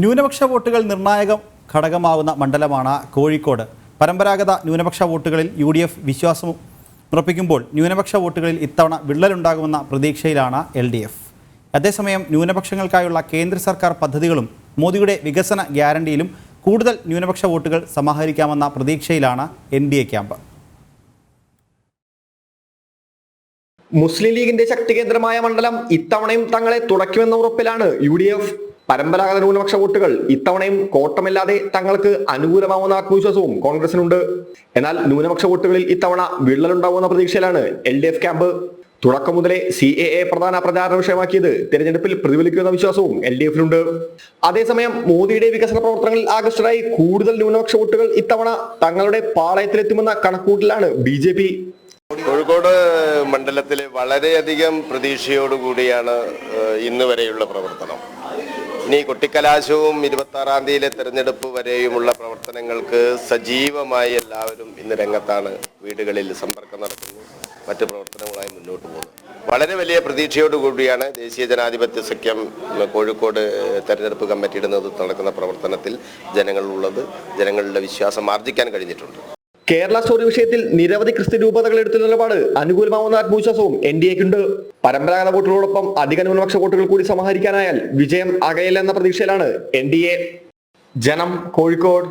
ന്യൂനപക്ഷ വോട്ടുകൾ നിർണായക ഘടകമാവുന്ന മണ്ഡലമാണ് കോഴിക്കോട്. പരമ്പരാഗത ന്യൂനപക്ഷ വോട്ടുകളിൽ യു ഡി എഫ് വിശ്വാസം ഉറപ്പിക്കുമ്പോൾ ന്യൂനപക്ഷ വോട്ടുകളിൽ ഇത്തവണ വിള്ളലുണ്ടാകുമെന്ന പ്രതീക്ഷയിലാണ് എൽ ഡി എഫ്. അതേസമയം ന്യൂനപക്ഷങ്ങൾക്കായുള്ള കേന്ദ്ര സർക്കാർ പദ്ധതികളും മോദിയുടെ വികസന ഗ്യാരണ്ടിയിലും കൂടുതൽ ന്യൂനപക്ഷ വോട്ടുകൾ സമാഹരിക്കാമെന്ന പ്രതീക്ഷയിലാണ് എൻ ഡി എ ക്യാമ്പ്. മുസ്ലിം ലീഗിന്റെ ശക്തി കേന്ദ്രമായ മണ്ഡലം ഇത്തവണയും തങ്ങളെ തുടയ്ക്കുമെന്ന ഉറപ്പിലാണ് യു ഡി എഫ് പരമ്പരാഗത ന്യൂനപക്ഷ വോട്ടുകൾ ഇത്തവണയും കോട്ടമില്ലാതെ തങ്ങൾക്ക് അനുകൂലമാവുന്ന ആത്മവിശ്വാസവും കോൺഗ്രസിനുണ്ട്. എന്നാൽ ന്യൂനപക്ഷ വോട്ടുകളിൽ ഇത്തവണ വിള്ളലുണ്ടാവുന്ന പ്രതീക്ഷയിലാണ് എൽ ഡി എഫ് ക്യാമ്പ്. തുടക്കം മുതലേ സി എ എ പ്രധാന പ്രചാരണ വിഷയമാക്കിയത് തിരഞ്ഞെടുപ്പിൽ പ്രതിഫലിക്കുന്ന വിശ്വാസവും എൽ ഡി എഫിനുണ്ട്. അതേസമയം മോദിയുടെ വികസന പ്രവർത്തനങ്ങളിൽ ആകർഷകരായി കൂടുതൽ ന്യൂനപക്ഷ വോട്ടുകൾ ഇത്തവണ തങ്ങളുടെ പാളയത്തിലെത്തുമെന്ന കണക്കൂട്ടിലാണ് ബി ജെ പി. കോഴിക്കോട് മണ്ഡലത്തിൽ വളരെയധികം പ്രതീക്ഷയോടുകൂടിയാണ് ഇന്ന് വരെയുള്ള പ്രവർത്തനം. ഇനി കൊട്ടിക്കലാശവും ഇരുപത്തി ആറാം തീയതിയിലെ തെരഞ്ഞെടുപ്പ് വരെയുമുള്ള പ്രവർത്തനങ്ങൾക്ക് സജീവമായി എല്ലാവരും ഇന്ന് രംഗത്താണ് വീടുകളിൽ സമ്പർക്കം നടത്തുന്നു. മറ്റ് പ്രവർത്തനങ്ങളായി മുന്നോട്ട് പോകുന്നു. വളരെ വലിയ പ്രതീക്ഷയോടുകൂടിയാണ് ദേശീയ ജനാധിപത്യ സഖ്യം കോഴിക്കോട് തെരഞ്ഞെടുപ്പ് കമ്മിറ്റിയുടെ നേതൃത്വം നടക്കുന്ന പ്രവർത്തനത്തിൽ ജനങ്ങളുള്ളത് ജനങ്ങളുടെ വിശ്വാസം ആർജിക്കാൻ കഴിഞ്ഞിട്ടുണ്ട്. കേരള സ്റ്റോറി വിഷയത്തിൽ നിരവധി ക്രിസ്ത്യൻ രൂപതകൾ എടുത്ത നിലപാട് അനുകൂലമാവുന്ന ആത്മവിശ്വാസവും എൻ ഡി എക്കുണ്ട് പരമ്പരാഗത വോട്ടുകളോടൊപ്പം അധിക ന്യൂനപക്ഷ വോട്ടുകൾ കൂടി സമാഹരിക്കാനായാൽ വിജയം അകയില്ലെന്ന പ്രതീക്ഷയിലാണ് എൻ ഡി എ. ജനം കോഴിക്കോട്.